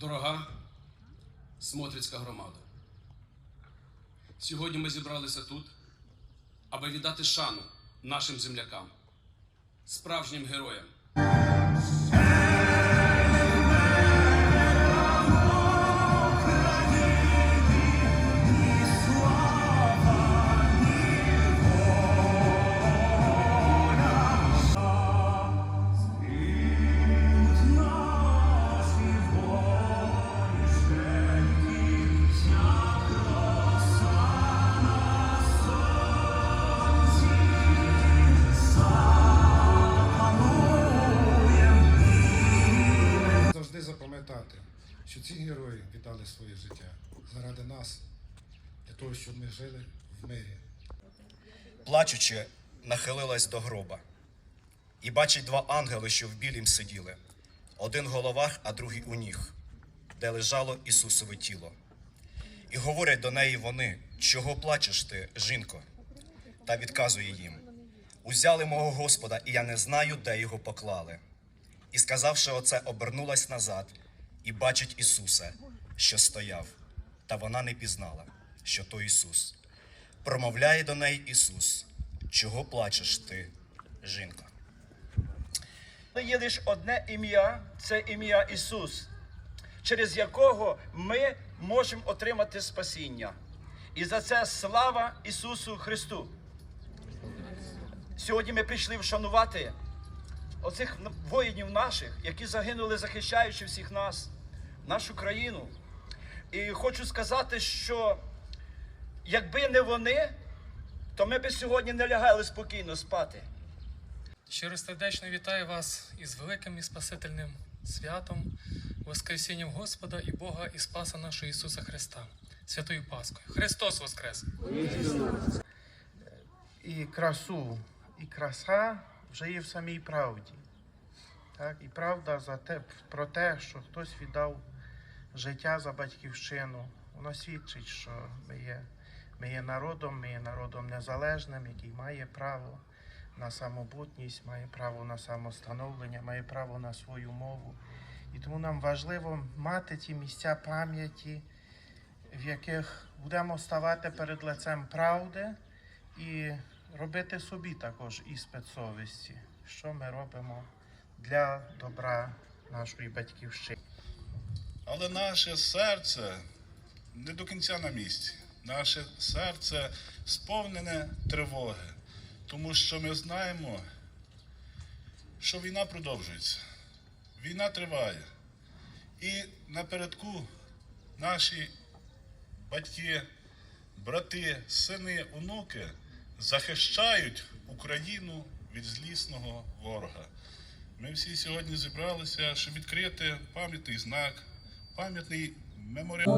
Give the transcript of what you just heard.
Дорога Смотрицька громада. Сьогодні ми зібралися тут, аби віддати шану нашим землякам, справжнім героям. Запам'ятати, що ці герої віддали своє життя заради нас, для того, щоб ми жили в мирі. плачучи, нахилилась до гроба. І бачить два ангели, що в білім сиділи, один в головах, а другий у ніг, де лежало Ісусове тіло. І говорять до неї вони, чого плачеш ти, жінко? Та відказує їм: Узяли мого Господа, і я не знаю, де його поклали. І сказавши оце, обернулась назад і бачить Ісуса, що стояв, та вона не пізнала, що то Ісус. Промовляє до неї Ісус, чого плачеш ти, жінко? Є лише одне ім'я це ім'я Ісус, через якого ми можемо отримати спасіння. І за це слава Ісусу Христу. Сьогодні ми прийшли вшанувати оцих воїнів наших, які загинули, захищаючи всіх нас, нашу країну. І хочу сказати, що якби не вони, то ми б сьогодні не лягали спокійно спати. Щиро сердечно вітаю вас із великим і спасительним святом, Воскресінням Господа і Бога і Спаса нашого Ісуса Христа, святою Паскою. Христос Воскрес! і красу, і краса вже є в самій правді. Так? І правда за те, про те, що хтось віддав життя за батьківщину, воно свідчить, що ми є, ми є народом, ми є народом незалежним, який має право на самобутність, має право на самостановлення, має право на свою мову. І тому нам важливо мати ті місця пам'яті, в яких будемо ставати перед лицем правди і робити собі також іспит совісті, що ми робимо для добра нашої батьківщини. Але наше серце не до кінця на місці. Наше серце сповнене тривоги, тому що ми знаємо, що війна продовжується. Війна триває. І напередку наші батьки, брати, сини, онуки захищають Україну від злісного ворога. Ми всі сьогодні зібралися, щоб відкрити пам'ятний знак, пам'ятний меморіал.